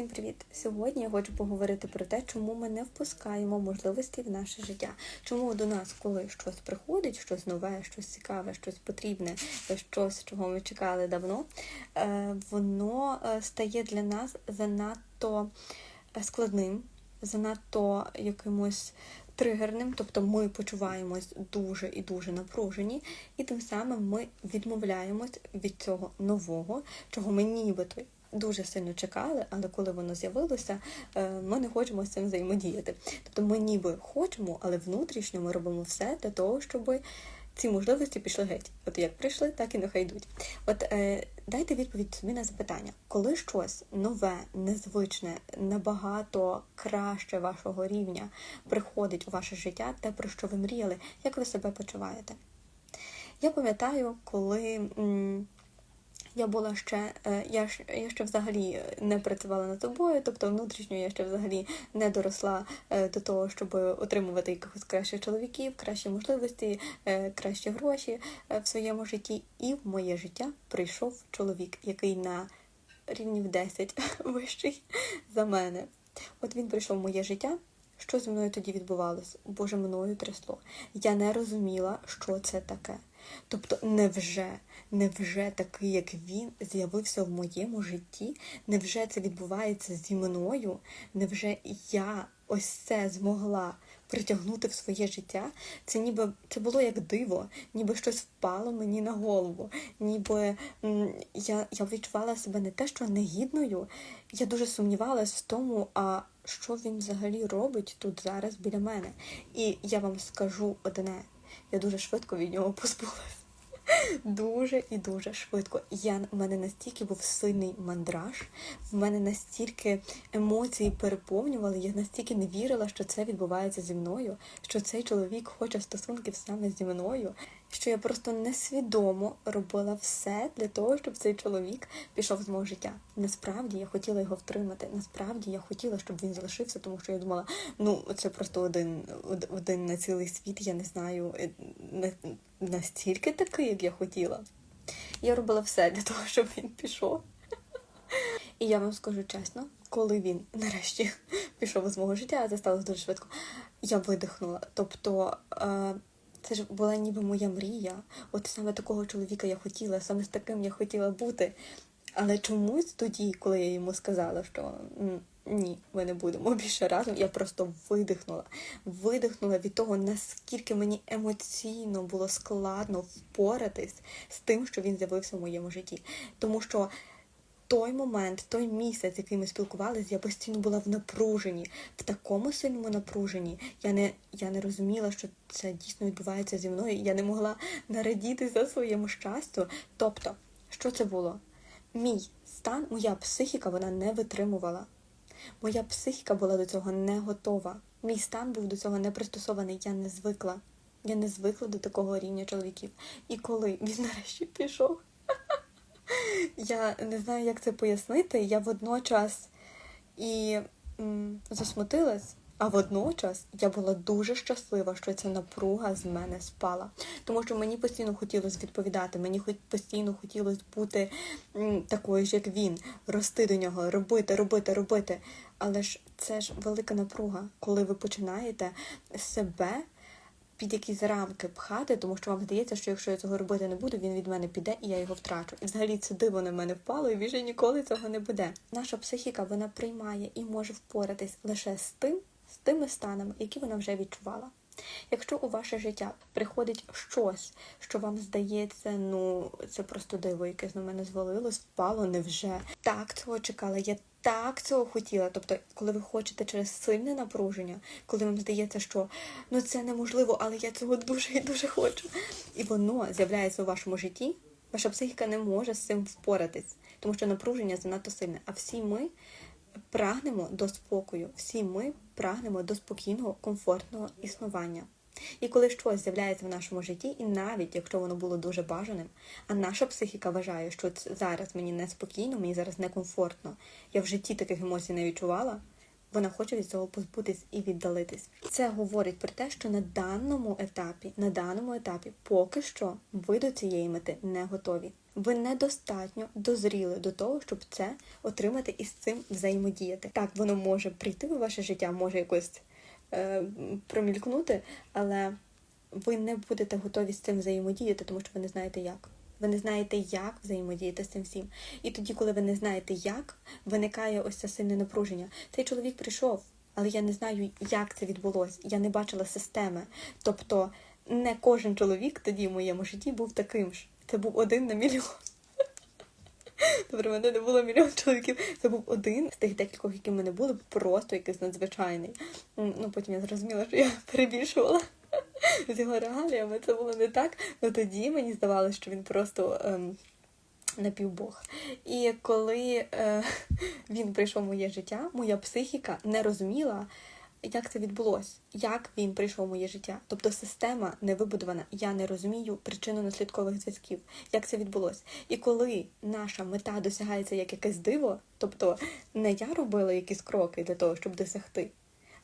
Всім привіт! Сьогодні я хочу поговорити про те, чому ми не впускаємо можливості в наше життя. Чому до нас, коли щось приходить, щось нове, щось цікаве, щось потрібне, щось, чого ми чекали давно, е, воно е, стає для нас занадто е, складним, занадто якимось тригерним, тобто ми почуваємось дуже і дуже напружені, і тим самим ми відмовляємось від цього нового, чого ми нібито дуже сильно чекали, але коли воно з'явилося, е, ми не хочемо з цим взаємодіяти. Тобто ми ніби хочемо, але внутрішньо ми робимо все для того, щоб ці можливості пішли геть. От як прийшли, так і нехай йдуть. От е, дайте відповідь собі на запитання, коли щось нове, незвичне, набагато краще вашого рівня приходить у ваше життя, те, про що ви мріяли, як ви себе почуваєте? Я пам'ятаю, коли. М я була ще, е, я ж я ще взагалі не працювала над собою, тобто внутрішньо я ще взагалі не доросла е, до того, щоб отримувати якихось кращих чоловіків, кращі можливості, е, кращі гроші в своєму житті. І в моє життя прийшов чоловік, який на рівні в 10 вищий за мене. От він прийшов в моє життя. Що зі мною тоді відбувалося? Боже, мною трясло. Я не розуміла, що це таке. Тобто, невже, невже такий, як він, з'явився в моєму житті? Невже це відбувається зі мною? Невже я ось це змогла притягнути в своє життя? Це ніби це було як диво, ніби щось впало мені на голову, ніби я, я відчувала себе не те, що негідною. Я дуже сумнівалась в тому, а що він взагалі робить тут зараз біля мене. І я вам скажу одне я дуже швидко від нього позбулася. Дуже і дуже швидко. Я в мене настільки був сильний мандраж, в мене настільки емоції переповнювали, я настільки не вірила, що це відбувається зі мною, що цей чоловік хоче стосунків саме зі мною, що я просто несвідомо робила все для того, щоб цей чоловік пішов з мого життя. Насправді я хотіла його втримати. Насправді я хотіла, щоб він залишився, тому що я думала, ну це просто один один на цілий світ. Я не знаю е, настільки такий, як я хотіла. Я робила все для того, щоб він пішов. І я вам скажу чесно, коли він нарешті пішов з мого життя, це сталося дуже швидко, я видихнула. Тобто. Е, це ж була ніби моя мрія. От саме такого чоловіка я хотіла, саме з таким я хотіла бути. Але чомусь тоді, коли я йому сказала, що ні, ми не будемо більше разом, я просто видихнула. Видихнула від того, наскільки мені емоційно було складно впоратись з тим, що він з'явився в моєму житті. Тому що той момент, той місяць, який ми спілкувалися, я постійно була в напруженні, в такому сильному напруженні. Я не я не розуміла, що це дійсно відбувається зі мною. Я не могла нарадіти за своєму щастю. Тобто, що це було? Мій стан, моя психіка, вона не витримувала. Моя психіка була до цього не готова. Мій стан був до цього не пристосований, я не звикла. Я не звикла до такого рівня чоловіків. І коли він нарешті пішов. Я не знаю, як це пояснити. Я водночас і засмутилась, а водночас я була дуже щаслива, що ця напруга з мене спала. Тому що мені постійно хотілося відповідати, мені постійно хотілося бути такою ж, як він, рости до нього, робити, робити, робити. Але ж це ж велика напруга, коли ви починаєте себе під якісь рамки пхати, тому що вам здається, що якщо я цього робити не буду, він від мене піде і я його втрачу. І взагалі це диво на мене впало, і більше ніколи цього не буде. Наша психіка вона приймає і може впоратись лише з тим, з тими станами, які вона вже відчувала. Якщо у ваше життя приходить щось, що вам здається, ну це просто диво, якесь на мене звалилось, впало, невже так цього чекала. Я так цього хотіла. Тобто, коли ви хочете через сильне напруження, коли вам здається, що ну це неможливо, але я цього дуже і дуже хочу. І воно з'являється у вашому житті, ваша психіка не може з цим впоратись, тому що напруження занадто сильне. А всі ми прагнемо до спокою, всі ми прагнемо до спокійного, комфортного існування. І коли щось з'являється в нашому житті, і навіть якщо воно було дуже бажаним, а наша психіка вважає, що зараз мені неспокійно, мені зараз некомфортно, я в житті таких емоцій не відчувала, Вона хоче від цього позбутись і віддалитись. Це говорить про те, що на даному етапі, на даному етапі, поки що ви до цієї мети не готові. Ви недостатньо дозріли до того, щоб це отримати і з цим взаємодіяти. Так, воно може прийти в ваше життя, може якось е, промількнути, але ви не будете готові з цим взаємодіяти, тому що ви не знаєте як. Ви не знаєте, як взаємодіяти з цим всім. І тоді, коли ви не знаєте, як, виникає ось це сильне напруження. Цей чоловік прийшов, але я не знаю, як це відбулося. Я не бачила системи. Тобто, не кожен чоловік тоді в моєму житті був таким ж. Це був один на мільйон. Добре, в мене не було мільйон чоловіків. Це був один з тих декількох, які в мене були, просто якийсь надзвичайний. Ну, потім я зрозуміла, що я перебільшувала з його регаліями. Це було не так. Ну тоді мені здавалося, що він просто. Ем, напівбог. І коли е, він прийшов в моє життя, моя психіка не розуміла, як це відбулося, як він прийшов в моє життя. Тобто система не вибудована. Я не розумію причинно-наслідкових зв'язків, як це відбулося. І коли наша мета досягається як якесь диво, тобто не я робила якісь кроки для того, щоб досягти,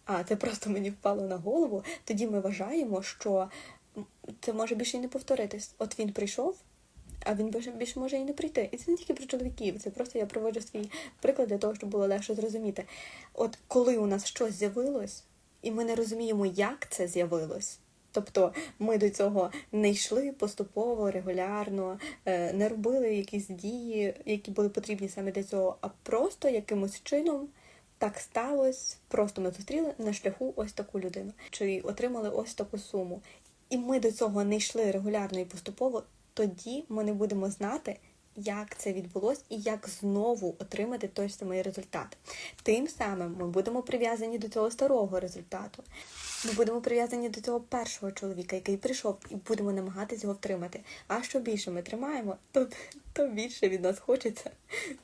а це просто мені впало на голову, тоді ми вважаємо, що це може більше і не повторитись. От він прийшов. А він більше, більше може і не прийти. І це не тільки про чоловіків, це просто я проводжу свій приклад для того, щоб було легше зрозуміти. От коли у нас щось з'явилось, і ми не розуміємо, як це з'явилось. Тобто ми до цього не йшли поступово, регулярно, е, не робили якісь дії, які були потрібні саме для цього, а просто якимось чином так сталося. Просто ми зустріли на шляху ось таку людину, чи отримали ось таку суму. І ми до цього не йшли регулярно і поступово, тоді ми не будемо знати, як це відбулось і як знову отримати той самий результат. Тим самим ми будемо прив'язані до цього старого результату. Ми будемо прив'язані до цього першого чоловіка, який прийшов, і будемо намагатися його втримати. А що більше ми тримаємо, то, то більше від нас хочеться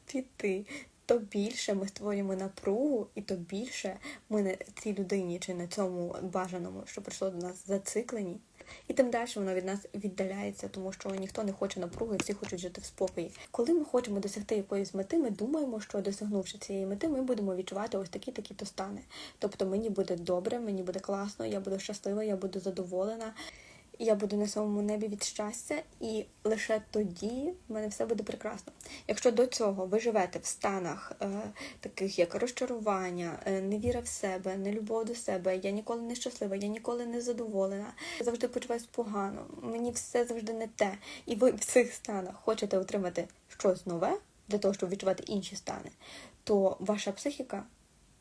піти. То більше ми створюємо напругу, і то більше ми на цій людині чи на цьому бажаному, що прийшло до нас, зациклені. І тим далі воно від нас віддаляється, тому що ніхто не хоче напруги, всі хочуть жити в спокої. Коли ми хочемо досягти якоїсь мети, ми думаємо, що досягнувши цієї мети, ми будемо відчувати ось такі такі то стани. Тобто мені буде добре, мені буде класно, я буду щаслива, я буду задоволена. Я буду на самому небі від щастя, і лише тоді в мене все буде прекрасно. Якщо до цього ви живете в станах е, таких як розчарування, е, невіра в себе, нелюбов до себе, я ніколи не щаслива, я ніколи не задоволена, завжди почуваюся погано, мені все завжди не те. І ви в цих станах хочете отримати щось нове для того, щоб відчувати інші стани, то ваша психіка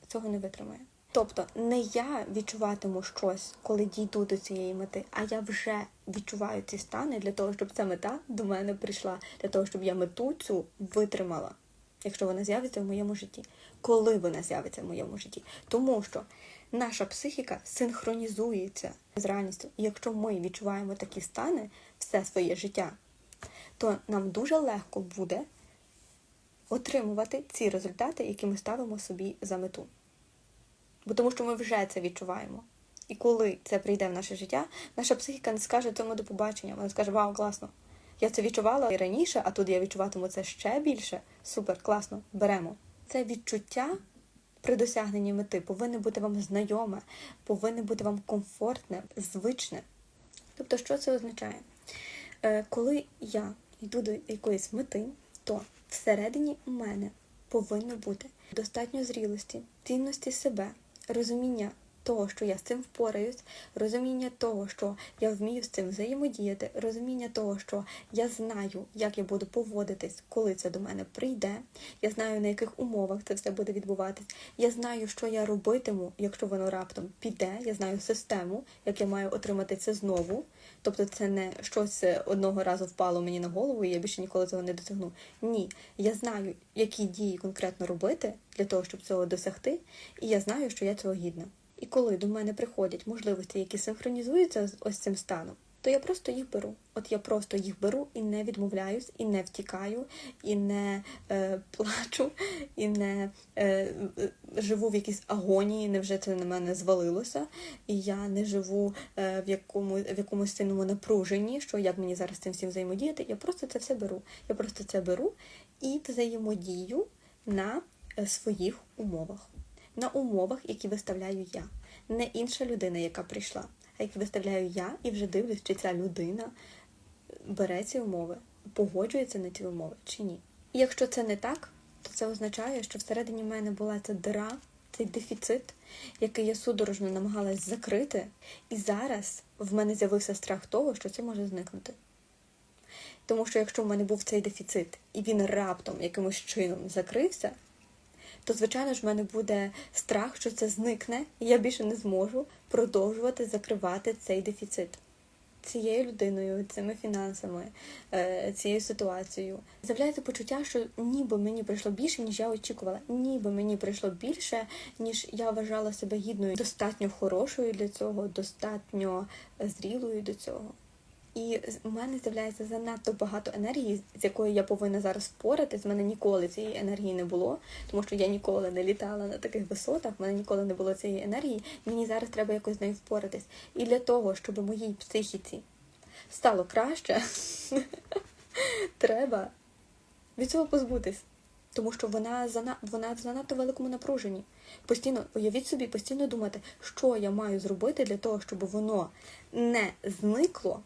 цього не витримає. Тобто не я відчуватиму щось, коли дійду до цієї мети, а я вже відчуваю ці стани для того, щоб ця мета до мене прийшла, для того, щоб я мету цю витримала, якщо вона з'явиться в моєму житті. Коли вона з'явиться в моєму житті? Тому що наша психіка синхронізується з реальністю. І якщо ми відчуваємо такі стани все своє життя, то нам дуже легко буде отримувати ці результати, які ми ставимо собі за мету. Бо тому що ми вже це відчуваємо. І коли це прийде в наше життя, наша психіка не скаже цьому до побачення. Вона скаже, вау, класно. Я це відчувала і раніше, а тут я відчуватиму це ще більше. Супер, класно, беремо. Це відчуття при досягненні мети повинне бути вам знайоме, повинне бути вам комфортне, звичне. Тобто, що це означає? Е, коли я йду до якоїсь мети, то всередині у мене повинно бути достатньо зрілості, цінності себе, розуміння того, що я з цим впораюсь, розуміння того, що я вмію з цим взаємодіяти, розуміння того, що я знаю, як я буду поводитись, коли це до мене прийде. Я знаю, на яких умовах це все буде відбуватись. Я знаю, що я робитиму, якщо воно раптом піде. Я знаю систему, як я маю отримати це знову. Тобто, це не щось одного разу впало мені на голову, і я більше ніколи цього не досягну. Ні, я знаю, які дії конкретно робити для того, щоб цього досягти, і я знаю, що я цього гідна. І коли до мене приходять можливості, які синхронізуються з ось цим станом, то я просто їх беру. От я просто їх беру і не відмовляюсь, і не втікаю, і не е, плачу, і не е, живу в якійсь агонії, невже це на мене звалилося, і я не живу е, в, якому, в якомусь сильному напруженні, що як мені зараз цим всім взаємодіяти. Я просто це все беру. Я просто це беру і взаємодію на е, своїх умовах. На умовах, які виставляю я, не інша людина, яка прийшла, а які виставляю я і вже дивлюсь, чи ця людина бере ці умови, погоджується на ці умови чи ні. І якщо це не так, то це означає, що всередині мене була ця дира, цей дефіцит, який я судорожно намагалась закрити, і зараз в мене з'явився страх того, що це може зникнути. Тому що якщо в мене був цей дефіцит, і він раптом якимось чином закрився, то, звичайно ж, в мене буде страх, що це зникне, і я більше не зможу продовжувати закривати цей дефіцит цією людиною, цими фінансами, е, цією ситуацією. З'являється почуття, що ніби мені прийшло більше, ніж я очікувала, ніби мені прийшло більше, ніж я вважала себе гідною, достатньо хорошою для цього, достатньо зрілою до цього. І у мене з'являється занадто багато енергії, з якою я повинна зараз впоратись. В мене ніколи цієї енергії не було, тому що я ніколи не літала на таких висотах, в мене ніколи не було цієї енергії. Мені зараз треба якось з нею впоратись. І для того, щоб моїй психіці стало краще, треба від цього позбутись. Тому що вона зана... вона в занадто великому напруженні. Постійно, уявіть собі, постійно думати, що я маю зробити для того, щоб воно не зникло.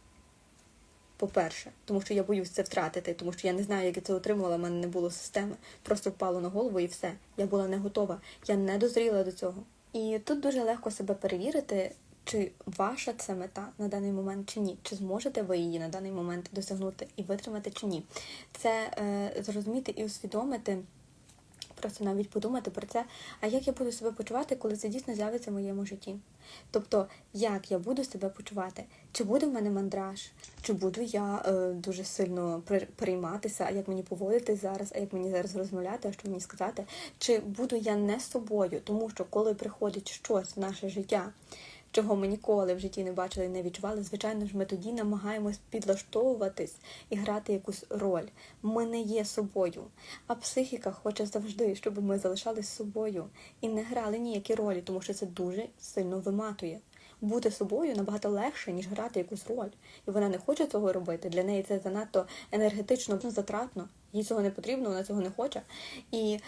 По-перше, тому що я боюсь це втратити, тому що я не знаю, як я це отримувала, в мене не було системи. Просто впало на голову і все. Я була не готова, я не дозріла до цього. І тут дуже легко себе перевірити, чи ваша це мета на даний момент чи ні, чи зможете ви її на даний момент досягнути і витримати чи ні. Це е, зрозуміти і усвідомити. Просто навіть подумати про це, а як я буду себе почувати, коли це дійсно з'явиться в моєму житті. Тобто, як я буду себе почувати, чи буде в мене мандраж, чи буду я е, дуже сильно перейматися, а як мені поводитись зараз, а як мені зараз розмовляти, а що мені сказати, чи буду я не собою, тому що коли приходить щось в наше життя чого ми ніколи в житті не бачили і не відчували, звичайно ж, ми тоді намагаємось підлаштовуватись і грати якусь роль. Ми не є собою. А психіка хоче завжди, щоб ми залишались собою і не грали ніякі ролі, тому що це дуже сильно виматує. Бути собою набагато легше, ніж грати якусь роль. І вона не хоче цього робити. Для неї це занадто енергетично затратно. Їй цього не потрібно, вона цього не хоче. І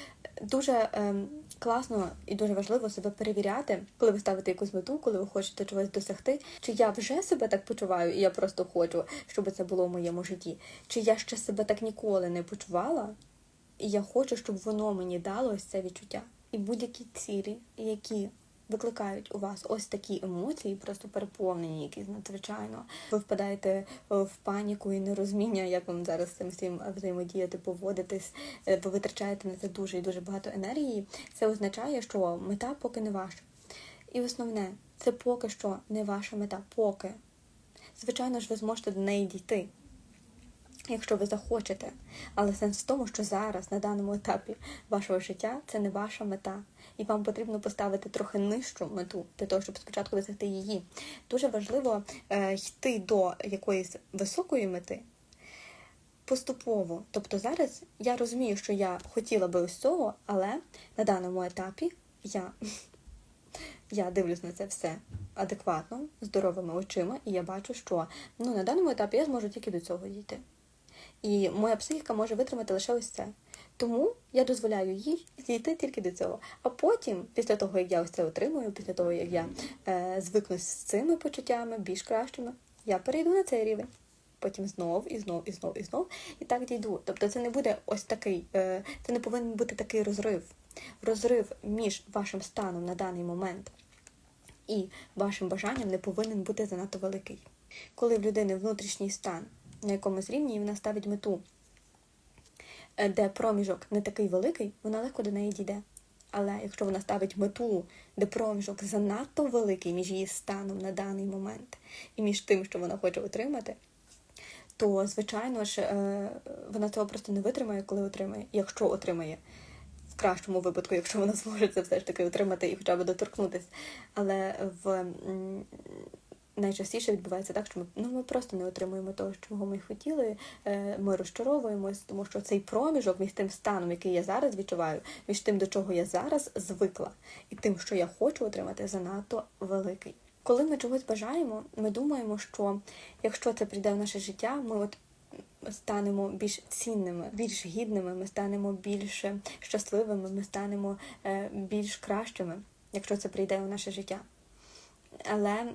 дуже ем, класно і дуже важливо себе перевіряти, коли ви ставите якусь мету, коли ви хочете чогось досягти. Чи я вже себе так почуваю, і я просто хочу, щоб це було в моєму житті. Чи я ще себе так ніколи не почувала, і я хочу, щоб воно мені дало ось це відчуття. І будь-які цілі, які викликають у вас ось такі емоції, просто переповнені, якісь надзвичайно. Ви впадаєте е, в паніку і нерозуміння, як вам зараз цим всім взаємодіяти, поводитись. Е, ви витрачаєте на це дуже і дуже багато енергії. Це означає, що мета поки не ваша. І основне, це поки що не ваша мета, поки. Звичайно ж, ви зможете до неї дійти якщо ви захочете. Але сенс в тому, що зараз, на даному етапі вашого життя, це не ваша мета. І вам потрібно поставити трохи нижчу мету для того, щоб спочатку досягти її. Дуже важливо е, йти до якоїсь високої мети. Поступово, тобто зараз я розумію, що я хотіла би ось цього, але на даному етапі я я дивлюсь на це все адекватно, здоровими очима, і я бачу, що ну, на даному етапі я зможу тільки до цього дійти. І моя психіка може витримати лише ось це. Тому я дозволяю їй дійти тільки до цього. А потім, після того, як я ось це отримую, після того, як я е, звикнусь з цими почуттями, більш кращими, я перейду на цей рівень. Потім знов і знов, і знов, і знов, і так дійду. Тобто це не буде ось такий, е, це не повинен бути такий розрив. Розрив між вашим станом на даний момент і вашим бажанням не повинен бути занадто великий. Коли в людини внутрішній стан на якомусь рівні, і вона ставить мету, е, де проміжок не такий великий, вона легко до неї дійде. Але якщо вона ставить мету, де проміжок занадто великий між її станом на даний момент і між тим, що вона хоче отримати, то, звичайно ж, е, вона цього просто не витримає, коли отримає, якщо отримає. В кращому випадку, якщо вона зможе це все ж таки отримати і хоча б доторкнутися. Але в найчастіше відбувається так, що ми ну ми просто не отримуємо того, чого ми хотіли. Е, ми розчаровуємось, тому що цей проміжок між тим станом, який я зараз відчуваю, між тим, до чого я зараз звикла, і тим, що я хочу отримати, занадто великий. Коли ми чогось бажаємо, ми думаємо, що якщо це прийде в наше життя, ми от станемо більш цінними, більш гідними, ми станемо більш щасливими, ми станемо е, більш кращими, якщо це прийде у наше життя. Але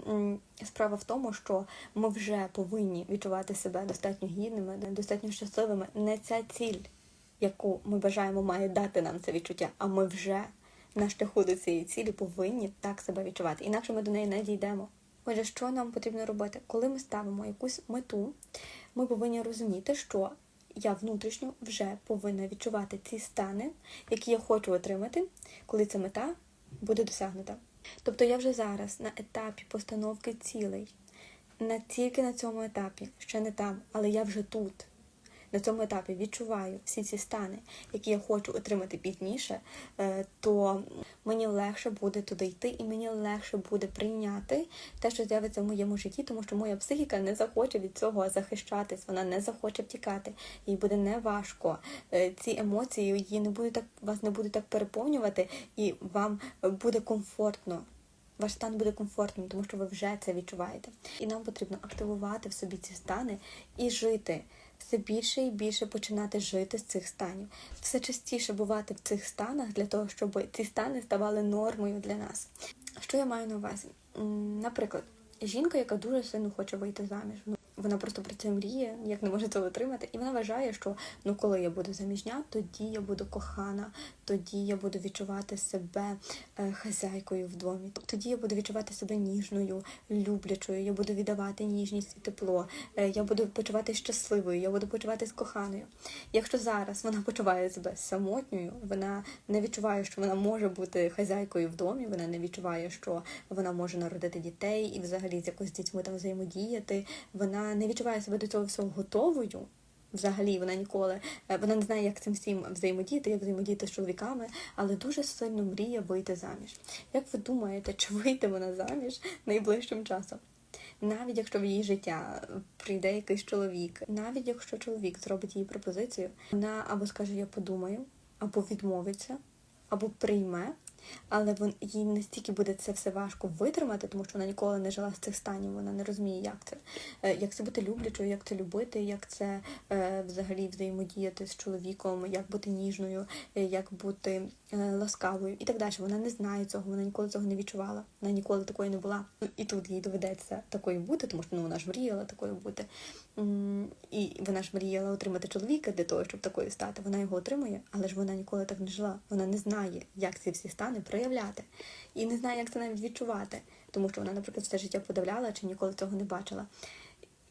справа в тому, що ми вже повинні відчувати себе достатньо гідними, достатньо щасливими. Не ця ціль, яку ми бажаємо, має дати нам це відчуття, а ми вже на шляху до цієї цілі повинні так себе відчувати. Інакше ми до неї не дійдемо. Отже, що нам потрібно робити? Коли ми ставимо якусь мету, ми повинні розуміти, що я внутрішньо вже повинна відчувати ці стани, які я хочу отримати, коли ця мета буде досягнута. Тобто я вже зараз на етапі постановки цілей, не тільки на цьому етапі, ще не там, але я вже тут. На цьому етапі відчуваю всі ці стани, які я хочу отримати пізніше, е, то мені легше буде туди йти, і мені легше буде прийняти те, що з'явиться в моєму житті, тому що моя психіка не захоче від цього захищатись, вона не захоче втікати. Їй буде неважко. Е, Ці емоції її не будуть так вас не будуть так переповнювати, і вам буде комфортно. Ваш стан буде комфортним, тому що ви вже це відчуваєте. І нам потрібно активувати в собі ці стани і жити. Все більше і більше починати жити з цих станів. Все частіше бувати в цих станах для того, щоб ці стани ставали нормою для нас. Що я маю на увазі? Наприклад, жінка, яка дуже сильно хоче вийти заміж. Вона просто про це мріє, як не може це отримати, і вона вважає, що ну коли я буду заміжня, тоді я буду кохана, тоді я буду відчувати себе е, хазяйкою в домі. Тоді я буду відчувати себе ніжною, люблячою, я буду віддавати ніжність і тепло, е, я буду почувати щасливою, я буду почуватись коханою. Якщо зараз вона почуває себе самотньою, вона не відчуває, що вона може бути хазяйкою в домі, вона не відчуває, що вона може народити дітей і взагалі з якось з дітьми там взаємодіяти. Вона не відчуває себе до цього всього готовою. Взагалі вона ніколи е, вона не знає, як цим всім взаємодіяти, як взаємодіяти з чоловіками, але дуже сильно мріє вийти заміж. Як ви думаєте, чи вийде вона заміж найближчим часом? Навіть якщо в її життя прийде якийсь чоловік, навіть якщо чоловік зробить їй пропозицію, вона або скаже Я подумаю, або відмовиться, або прийме. Але вон їй настільки буде це все важко витримати, тому що вона ніколи не жила з цих станів, вона не розуміє, як це, Е, як це бути люблячою, як це любити, як це е, взагалі взаємодіяти з чоловіком, як бути ніжною, е, як бути ласкавою і так далі. Вона не знає цього, вона ніколи цього не відчувала, вона ніколи такої не була. І тут їй доведеться такою бути, тому що ну, вона ж мріяла такою бути. І вона ж мріяла отримати чоловіка для того, щоб такою стати. Вона його отримує, але ж вона ніколи так не жила. Вона не знає, як ці всі стани проявляти. І не знає, як це навіть відчувати. Тому що вона, наприклад, все життя подавляла чи ніколи цього не бачила.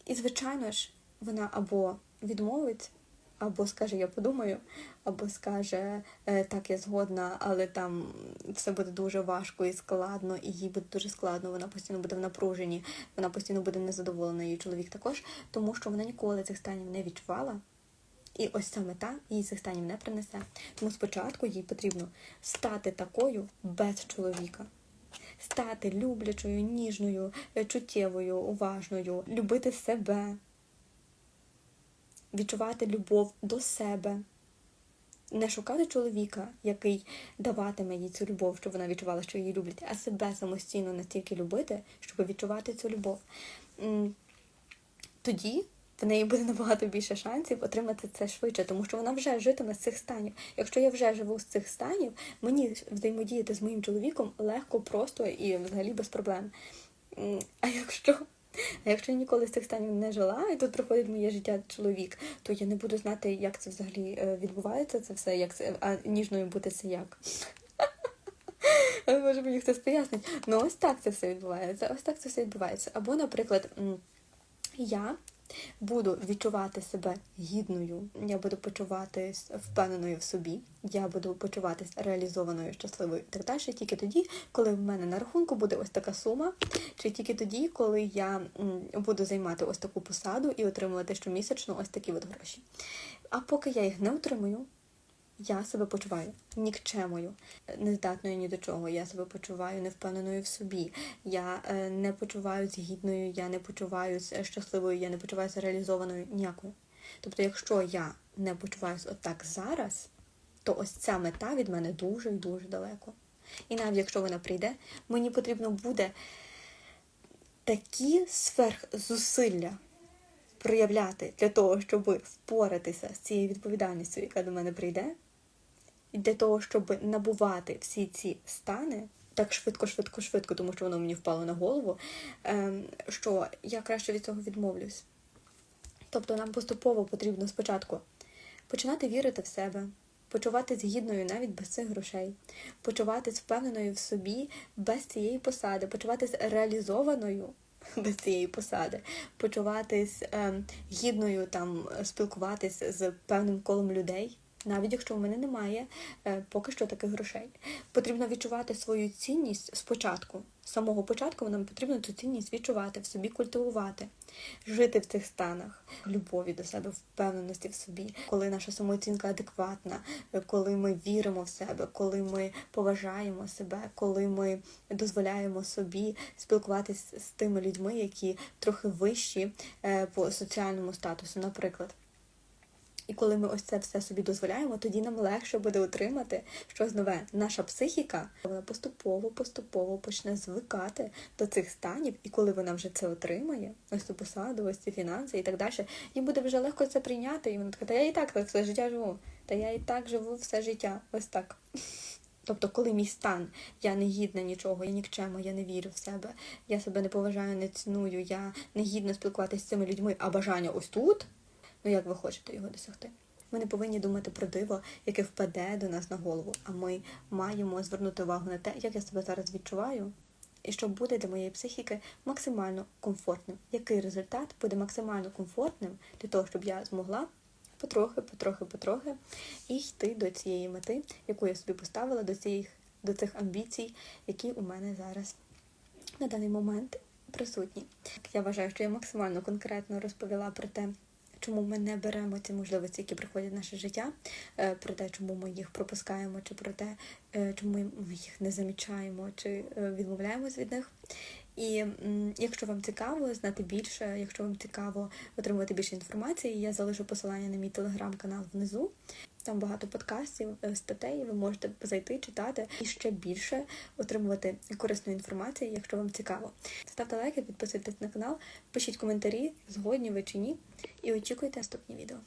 І, звичайно ж, вона або відмовить, або скаже Я подумаю, або скаже «Е, так, я згодна, але там все буде дуже важко і складно, і їй буде дуже складно. Вона постійно буде в напруженні, вона постійно буде незадоволена, її чоловік також, тому що вона ніколи цих станів не відчувала. І ось ця мета їй цих станів не принесе. Тому спочатку їй потрібно стати такою без чоловіка. Стати люблячою, ніжною, е, чуттєвою, уважною, любити себе, відчувати любов до себе, не шукати чоловіка, який даватиме їй цю любов, щоб вона відчувала, що її люблять, а себе самостійно настільки любити, щоб відчувати цю любов. Тоді в неї буде набагато більше шансів отримати це швидше, тому що вона вже житиме з цих станів. Якщо я вже живу з цих станів, мені взаємодіяти з моїм чоловіком легко, просто і взагалі без проблем. А якщо а якщо я ніколи з цих станів не жила, і тут приходить моє життя чоловік, то я не буду знати, як це взагалі е, відбувається, це все, як це, а ніжною бути це як. Може мені хтось пояснить. Ну ось так це все відбувається. Ось так це все відбувається. Або, наприклад, я буду відчувати себе гідною, я буду почуватись впевненою в собі, я буду почуватись реалізованою, щасливою і так далі, тільки тоді, коли в мене на рахунку буде ось така сума, чи тільки тоді, коли я буду займати ось таку посаду і отримувати щомісячно ось такі от гроші. А поки я їх не отримую, я себе почуваю нікчемою, нездатною ні до чого. Я себе почуваю невпевненою в собі. Я е, не почуваюся гідною, я не почуваюся щасливою, я не почуваюся реалізованою ніякою. Тобто, якщо я не почуваюся отак зараз, то ось ця мета від мене дуже і дуже далеко. І навіть якщо вона прийде, мені потрібно буде такі сверхзусилля проявляти для того, щоб впоратися з цією відповідальністю, яка до мене прийде, для того, щоб набувати всі ці стани так швидко, швидко, швидко, тому що воно мені впало на голову, ем, що я краще від цього відмовлюсь. Тобто нам поступово потрібно спочатку починати вірити в себе, почуватись гідною навіть без цих грошей, почуватись впевненою в собі без цієї посади, почуватись реалізованою без цієї посади, почуватись ем, гідною там спілкуватись з певним колом людей. Навіть якщо в мене немає е, поки що таких грошей, потрібно відчувати свою цінність спочатку. З самого початку нам потрібно цю цінність відчувати, в собі культивувати, жити в цих станах любові до себе, впевненості в собі, коли наша самооцінка адекватна, е, коли ми віримо в себе, коли ми поважаємо себе, коли ми дозволяємо собі спілкуватися з тими людьми, які трохи вищі е, по соціальному статусу, наприклад. І коли ми ось це все собі дозволяємо, тоді нам легше буде отримати щось нове. Наша психіка вона поступово, поступово почне звикати до цих станів, і коли вона вже це отримає, ось цю посаду, ось ці фінанси і так далі, їй буде вже легко це прийняти. І вона така, та я і так так все життя живу, та я і так живу все життя. Ось так. Тобто, коли мій стан, я не гідна нічого, я нікчема, я не вірю в себе, я себе не поважаю, не ціную, я не гідна спілкуватися з цими людьми, а бажання ось тут. Ну, як ви хочете його досягти? Ми не повинні думати про диво, яке впаде до нас на голову, а ми маємо звернути увагу на те, як я себе зараз відчуваю, і що буде для моєї психіки максимально комфортним. Який результат буде максимально комфортним для того, щоб я змогла потрохи, потрохи, потрохи і йти до цієї мети, яку я собі поставила, до цих, до цих амбіцій, які у мене зараз на даний момент присутні. Я вважаю, що я максимально конкретно розповіла про те чому ми не беремо ці можливості, які приходять в наше життя, е, про те, чому ми їх пропускаємо, чи про те, е, чому ми їх не замічаємо, чи е, відмовляємось від них. І якщо вам цікаво знати більше, якщо вам цікаво отримувати більше інформації, я залишу посилання на мій телеграм-канал внизу. Там багато подкастів, статей, ви можете зайти, читати і ще більше отримувати корисну інформацію, якщо вам цікаво. Ставте лайки, підписуйтесь на канал, пишіть коментарі, згодні ви чи ні, і очікуйте наступні відео.